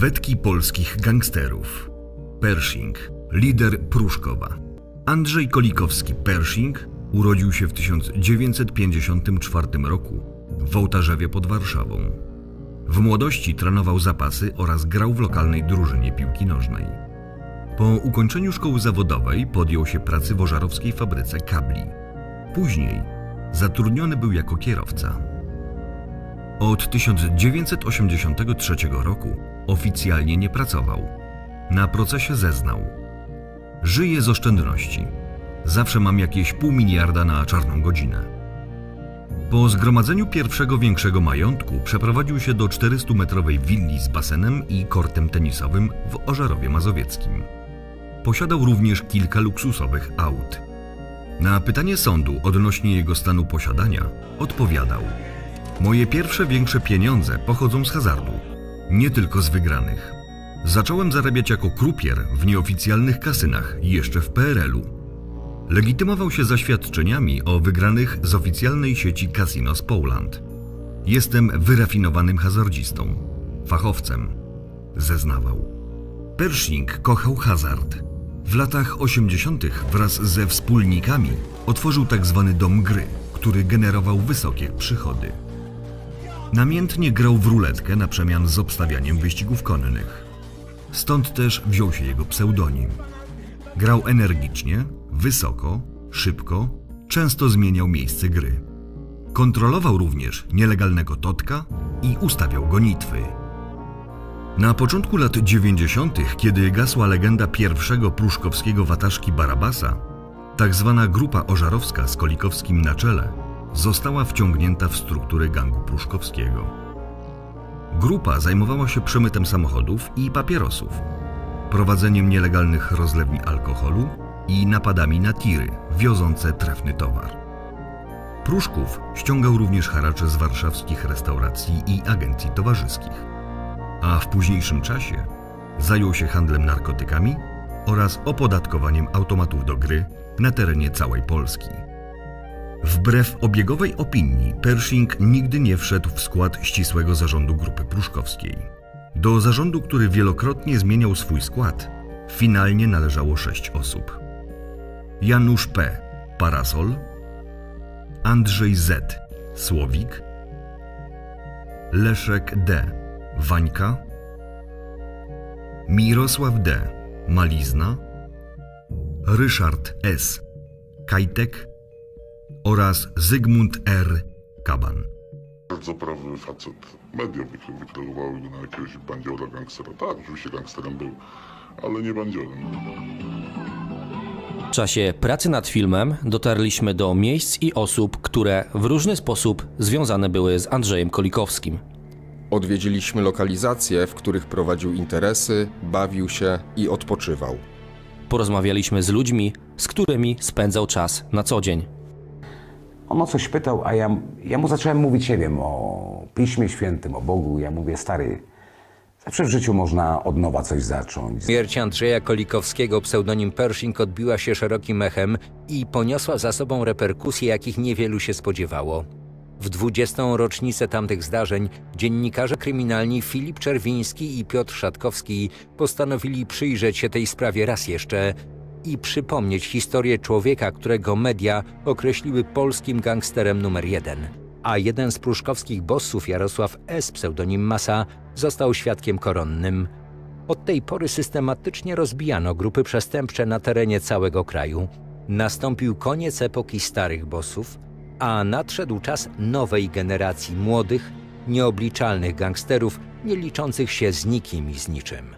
Sylwetki polskich gangsterów. Pershing, lider Pruszkowa. Andrzej Kolikowski-Pershing urodził się w 1954 roku w Ołtarzewie pod Warszawą. W młodości trenował zapasy oraz grał w lokalnej drużynie piłki nożnej. Po ukończeniu szkoły zawodowej podjął się pracy w ożarowskiej fabryce kabli. Później zatrudniony był jako kierowca. Od 1983 roku oficjalnie nie pracował. Na procesie zeznał. Żyję z oszczędności. Zawsze mam jakieś pół miliarda na czarną godzinę. Po zgromadzeniu pierwszego większego majątku przeprowadził się do 400-metrowej willi z basenem i kortem tenisowym w Ożarowie Mazowieckim. Posiadał również kilka luksusowych aut. Na pytanie sądu odnośnie jego stanu posiadania odpowiadał: Moje pierwsze większe pieniądze pochodzą z hazardu, nie tylko z wygranych. Zacząłem zarabiać jako krupier w nieoficjalnych kasynach jeszcze w PRL-u. Legitymował się zaświadczeniami o wygranych z oficjalnej sieci Casinos Poland. Jestem wyrafinowanym hazardzistą, fachowcem, zeznawał. Pershing kochał hazard. W latach 80. wraz ze wspólnikami otworzył tzw. dom gry, który generował wysokie przychody. Namiętnie grał w ruletkę na przemian z obstawianiem wyścigów konnych. Stąd też wziął się jego pseudonim. Grał energicznie, wysoko, szybko, często zmieniał miejsce gry. Kontrolował również nielegalnego totka i ustawiał gonitwy. Na początku lat 90., kiedy gasła legenda pierwszego pruszkowskiego wataszki Barabasa, tak zwana grupa ożarowska z Kolikowskim na czele została wciągnięta w strukturę gangu pruszkowskiego. Grupa zajmowała się przemytem samochodów i papierosów, prowadzeniem nielegalnych rozlewni alkoholu i napadami na tiry wiozące trefny towar. Pruszków ściągał również haracze z warszawskich restauracji i agencji towarzyskich, a w późniejszym czasie zajął się handlem narkotykami oraz opodatkowaniem automatów do gry na terenie całej Polski. Wbrew obiegowej opinii, Pershing nigdy nie wszedł w skład ścisłego zarządu grupy pruszkowskiej. Do zarządu, który wielokrotnie zmieniał swój skład, finalnie należało sześć osób. Janusz P. Parasol, Andrzej Z. Słowik, Leszek D. Wańka, Mirosław D. Malizna, Ryszard S. Kajtek oraz Zygmunt R. Kaban. Bardzo prawy facet. Media wykre- wykreowały go na jakiegoś bandziora, gangstera. Tak, oczywiście gangsterem był, ale nie bandziorem. W czasie pracy nad filmem dotarliśmy do miejsc i osób, które w różny sposób związane były z Andrzejem Kolikowskim. Odwiedziliśmy lokalizacje, w których prowadził interesy, bawił się i odpoczywał. Porozmawialiśmy z ludźmi, z którymi spędzał czas na co dzień. On o coś pytał, a ja, ja mu zacząłem mówić, nie wiem, o Piśmie Świętym, o Bogu. Ja mówię, stary, zawsze w życiu można od nowa coś zacząć. Śmierć Andrzeja Kolikowskiego, pseudonim Pershing, odbiła się szerokim echem i poniosła za sobą reperkusje, jakich niewielu się spodziewało. W 20. rocznicę tamtych zdarzeń dziennikarze kryminalni Filip Czerwiński i Piotr Szatkowski postanowili przyjrzeć się tej sprawie raz jeszcze i przypomnieć historię człowieka, którego media określiły polskim gangsterem numer jeden. A jeden z pruszkowskich bossów, Jarosław S., pseudonim Masa, został świadkiem koronnym. Od tej pory systematycznie rozbijano grupy przestępcze na terenie całego kraju. Nastąpił koniec epoki starych bossów, a nadszedł czas nowej generacji młodych, nieobliczalnych gangsterów, nie liczących się z nikim i z niczym.